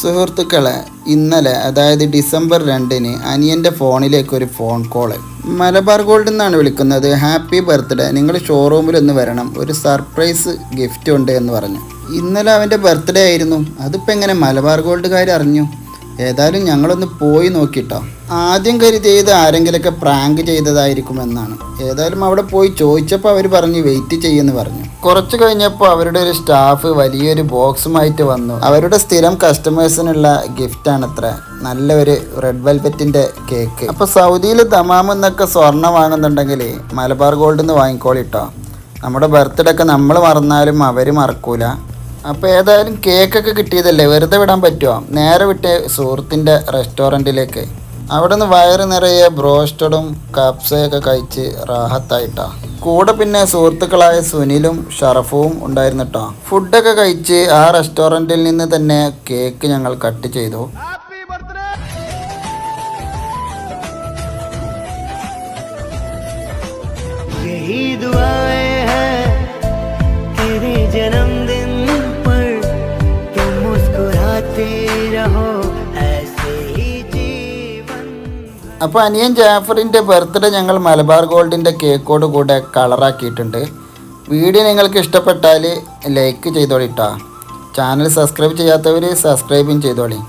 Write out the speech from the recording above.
സുഹൃത്തുക്കളെ ഇന്നലെ അതായത് ഡിസംബർ രണ്ടിന് അനിയന്റെ ഫോണിലേക്ക് ഒരു ഫോൺ കോൾ. മലബാർ ഗോൾഡ് നിന്നാണ് വിളിക്കുന്നത്. Happy birthday. നിങ്ങൾ ഷോറൂമിൽ ഒന്ന് വരണം. ഒരു സർപ്രൈസ് ഗിഫ്റ്റ് ഉണ്ട് എന്ന് പറഞ്ഞു. ഇന്നലെ അവന്റെ ബർത്ത്ഡേ ആയിരുന്നു. അതിപ്പോൾ എങ്ങനെ മലബാർ ഗോൾഡ് ഗോൾഡുകാർ അറിഞ്ഞു? ഏതായാലും ഞങ്ങളൊന്ന് പോയി നോക്കിട്ടോ. ആദ്യം കരുതിയത് ആരെങ്കിലൊക്കെ പ്രാങ്ക് ചെയ്തതായിരിക്കും എന്നാണ് ഏതായാലും അവിടെ പോയി ചോദിച്ചപ്പോൾ അവർ പറഞ്ഞ് വെയിറ്റ് ചെയ്യുമെന്ന് പറഞ്ഞു. കുറച്ച് കഴിഞ്ഞപ്പോൾ അവരുടെ ഒരു സ്റ്റാഫ് വലിയൊരു ബോക്സുമായിട്ട് വന്നു. അവരുടെ സ്ഥിരം കസ്റ്റമേഴ്സിനുള്ള ഗിഫ്റ്റാണത്ര നല്ല ഒരു റെഡ് വെൽവെറ്റിന്റെ കേക്ക് അപ്പോൾ സൗദിയിൽ തമാം എന്നൊക്കെ സ്വർണം വാങ്ങുന്നുണ്ടെങ്കിൽ മലബാർ ഗോൾഡിൽ നിന്ന് വാങ്ങിക്കോളിട്ടോ. നമ്മുടെ ബർത്ത്ഡേ ഒക്കെ നമ്മൾ മറന്നാലും അവർ മറക്കൂല. അപ്പോൾ ഏതായാലും കേക്കൊക്കെ കിട്ടിയതല്ലേ? വെറുതെ വിടാൻ പറ്റുമോ നേരെ വിട്ട് സുഹൃത്തിന്റെ റെസ്റ്റോറന്റിലേക്ക് അവിടെ നിന്ന് വയറ് നിറയ ബ്രോസ്റ്റഡും കപ്സയൊക്കെ കഴിച്ച് റാഹത്തായിട്ടാ. കൂടെ പിന്നെ സുഹൃത്തുക്കളായ സുനിലും ഷറഫും ഉണ്ടായിരുന്നു കേട്ടോ ഫുഡൊക്കെ കഴിച്ച് ആ റെസ്റ്റോറന്റിൽ നിന്ന് തന്നെ കേക്ക് ഞങ്ങൾ കട്ട് ചെയ്തു. യഹീ ദുആ അപ്പോൾ അനിയൻ ജാഫറിന്റെ ബർത്ത്ഡേ ഞങ്ങൾ മലബാർ ഗോൾഡിന്റെ കേക്കോട് കൂടെ കളറാക്കിയിട്ടുണ്ട്. വീഡിയോ നിങ്ങൾക്ക് ഇഷ്ടപ്പെട്ടാൽ ലൈക്ക് ചെയ്തോളിട്ടാ ചാനൽ സബ്സ്ക്രൈബ് ചെയ്യാത്തവർ സബ്സ്ക്രൈബും ചെയ്തോളി.